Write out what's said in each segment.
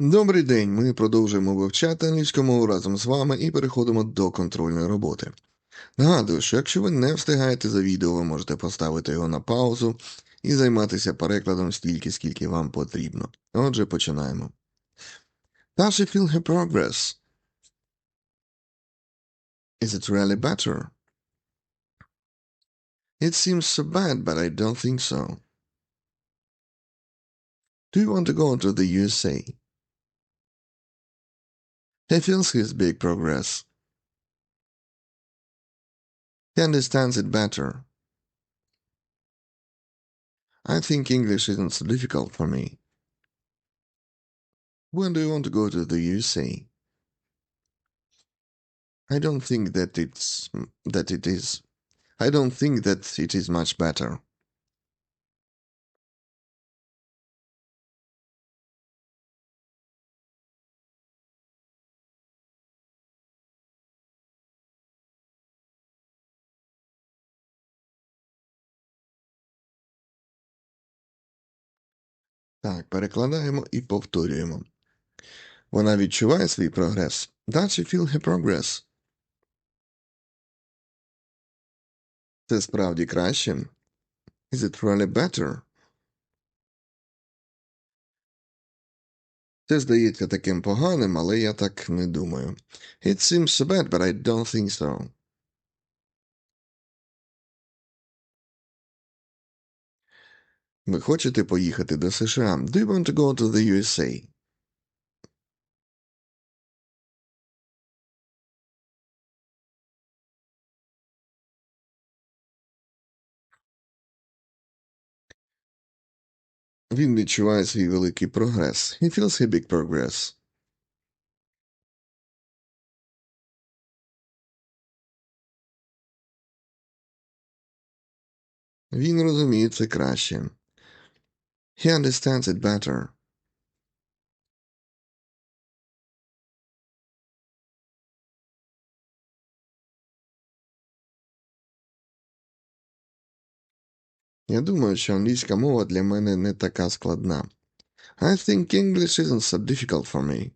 Добрий день! Ми продовжуємо вивчати англійську мову разом з вами і переходимо до контрольної роботи. Нагадую, що якщо ви не встигаєте за відео, ви можете поставити його на паузу і займатися перекладом стільки, скільки вам потрібно. Отже, починаємо. Does she feel her progress? Is it really better? It seems so bad, but I don't think so. Do you want to go to the USA? He feels his big progress. He understands it better. I think English isn't so difficult for me. When do you want to go to the USA? I don't think that it's that it is. I don't think that it is much better. Так, перекладаємо і повторюємо. Вона відчуває свій прогрес. Does she feel her progress? Це справді краще. Is it really better? Це здається таким поганим, але я так не думаю. It seems bad, but I don't think so. Ви хочете поїхати до США? Do you want to go to the USA? Він відчуває свій великий прогрес. He feels a big progress. Він розуміє це краще. He understands it better. Я думаю, що англійська мова для мене не така складна. I think English isn't so difficult for me.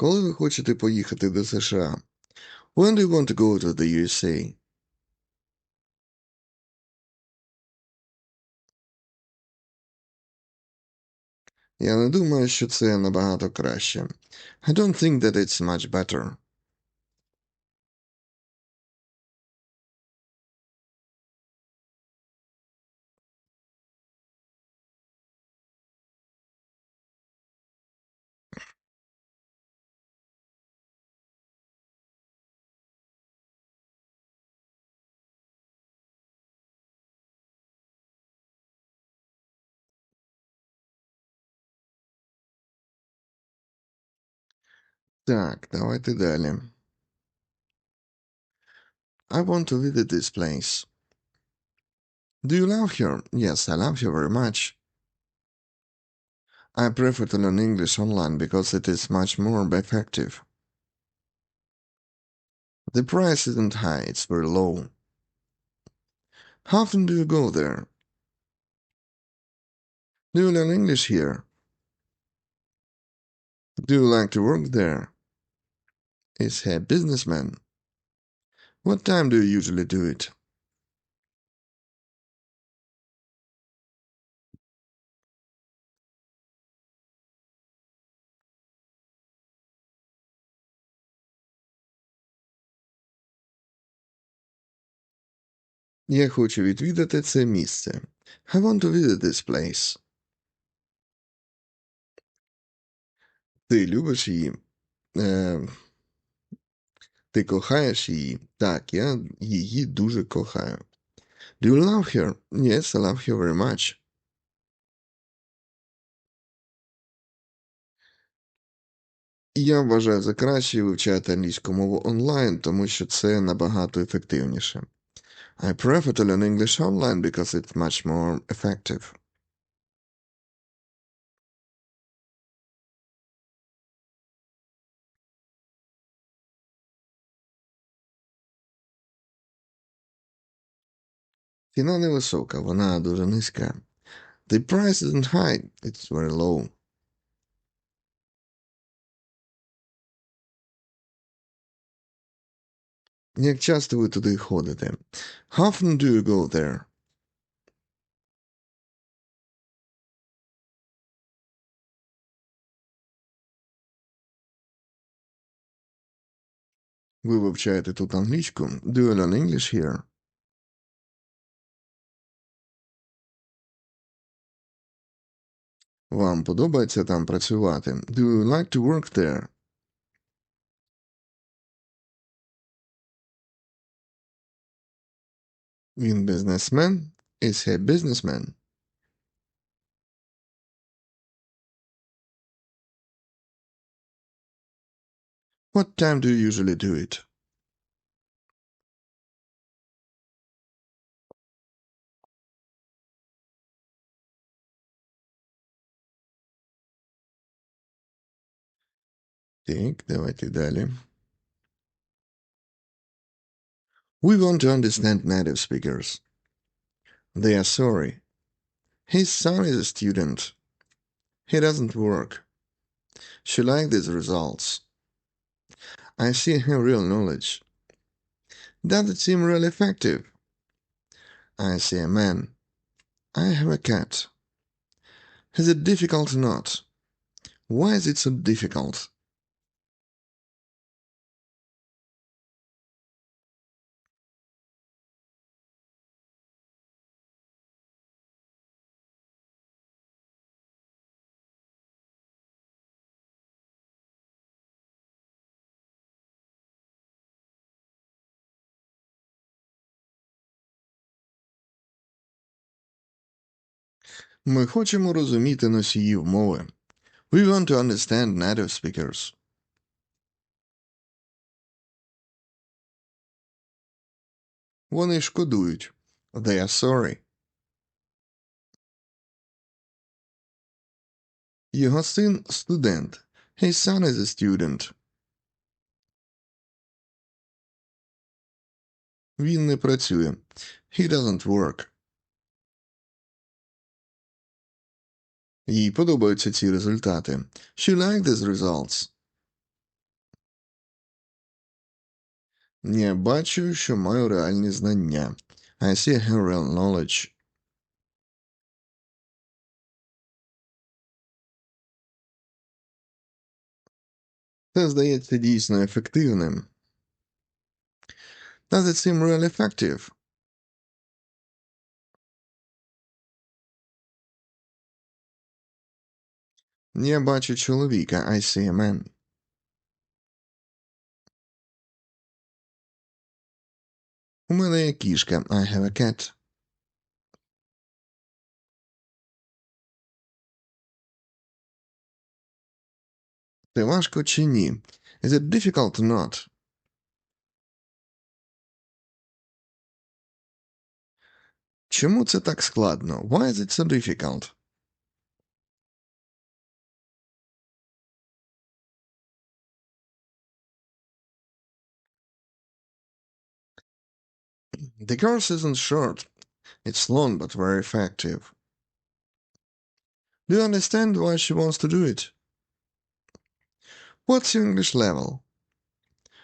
Коли ви хочете поїхати до США? When do you want to go to the USA? Я не думаю, що це набагато краще. I don't think that it's much better. Так, давайте далі. I want to visit this place. Do you love her? Yes, I love her very much. I prefer to learn English online because it is much more effective. The price isn't high, it's very low. How often do you go there? Do you learn English here? Do you like to work there? Is he a businessman? What time do you usually do it? Я хочу відвідати це місце. I want to visit this place. Ти любиш її? Е, ти кохаєш її? Так, я її дуже кохаю. Do you love her? Yes, I love her very much. Я вважаю за краще вивчати англійську мову онлайн, тому що це набагато ефективніше. I prefer to learn English online because it's much more effective. Ціна невисока, вона дуже низька. The price isn't high, it's very low. Як часто ви туди ходите? How often do you go there? Ви вивчаєте тут англійську? Do you learn English here? Вам подобається там працювати? Do you like to work there? Він бізнесмен? Is he a businessman? What time do you usually do it? Так, давайте далі. We want to understand native speakers. They are sorry. His son is a student. He doesn't work. She liked these results. I see her real knowledge. Does it seem really effective? I see a man. I have a cat. Is it difficult or not? Why is it so difficult? Ми хочемо розуміти носіїв мови. We want to understand native speakers. Вони шкодують. They are sorry. Його син студент. His son is a student. Він не працює. He doesn't work. Їй подобаються ці результати. She liked these results. Я бачу, що маю реальні знання. I see her real knowledge. Це здається дійсно ефективним. Does it seem really effective? Я бачу чоловіка. I see a man. У мене є кішка. I have a cat. Це важко чи ні? Is it difficult or not? Чому це так складно? Why is it so difficult? The course isn't short. It's long but very effective. Do you understand why she wants to do it? What's your English level?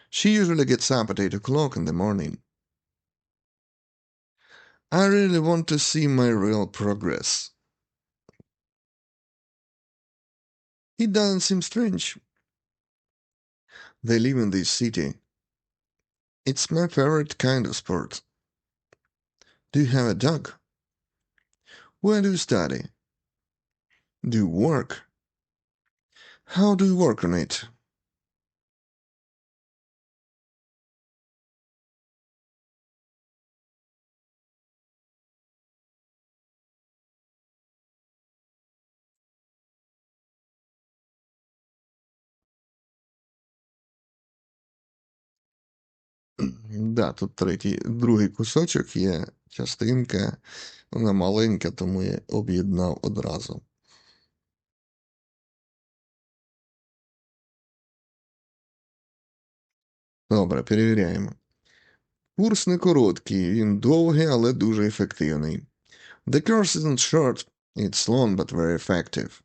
She usually gets up at 8 o'clock in the morning. I really want to see my real progress. It doesn't seem strange. They live in this city. It's my favorite kind of sport. Do you have a dog? Where do you study? Do you work? How do you work on it? Да, тут третій, другий кусочок є частинка, вона маленька, тому я об'єднав одразу. Добре, перевіряємо. Курс не короткий, він довгий, але дуже ефективний. The course isn't short, it's long but very effective.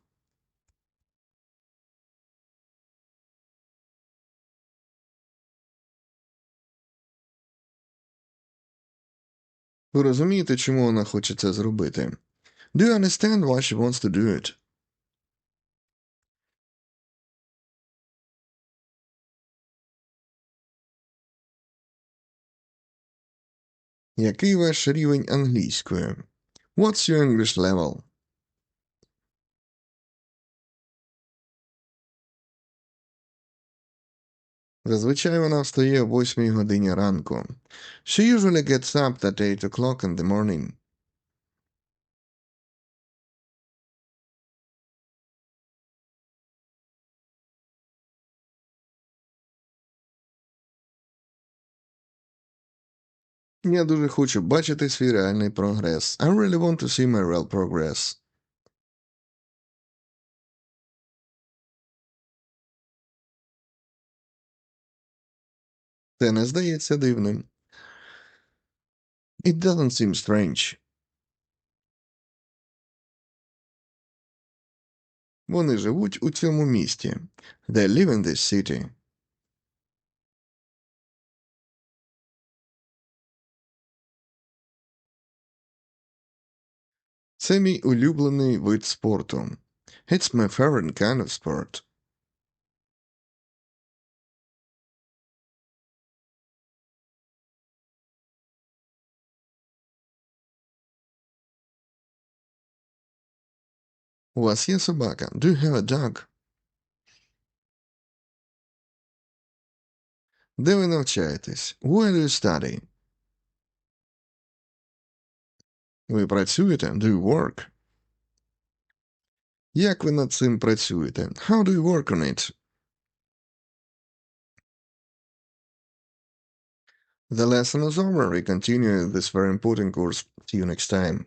Ви розумієте, чому вона хоче це зробити? Do you understand why she wants to do it? Який ваш рівень англійської? What's your English level? Зазвичай вона встає о 8 годині ранку. She usually gets up at 8 o'clock in the morning. Я дуже хочу бачити свій реальний прогрес. I really want to see my real progress. Це не здається дивним. It doesn't seem strange. Вони живуть у цьому місті. They live in this city. Це мій улюблений вид спорту. It's my favorite kind of sport. У вас є собака? Do you have a dog? Де ви навчаєтесь? Where do you study? Ви працюєте? Do you work? Як ви над цим працюєте? How do you work on it? The lesson is over. We continue this very important course. See you next time.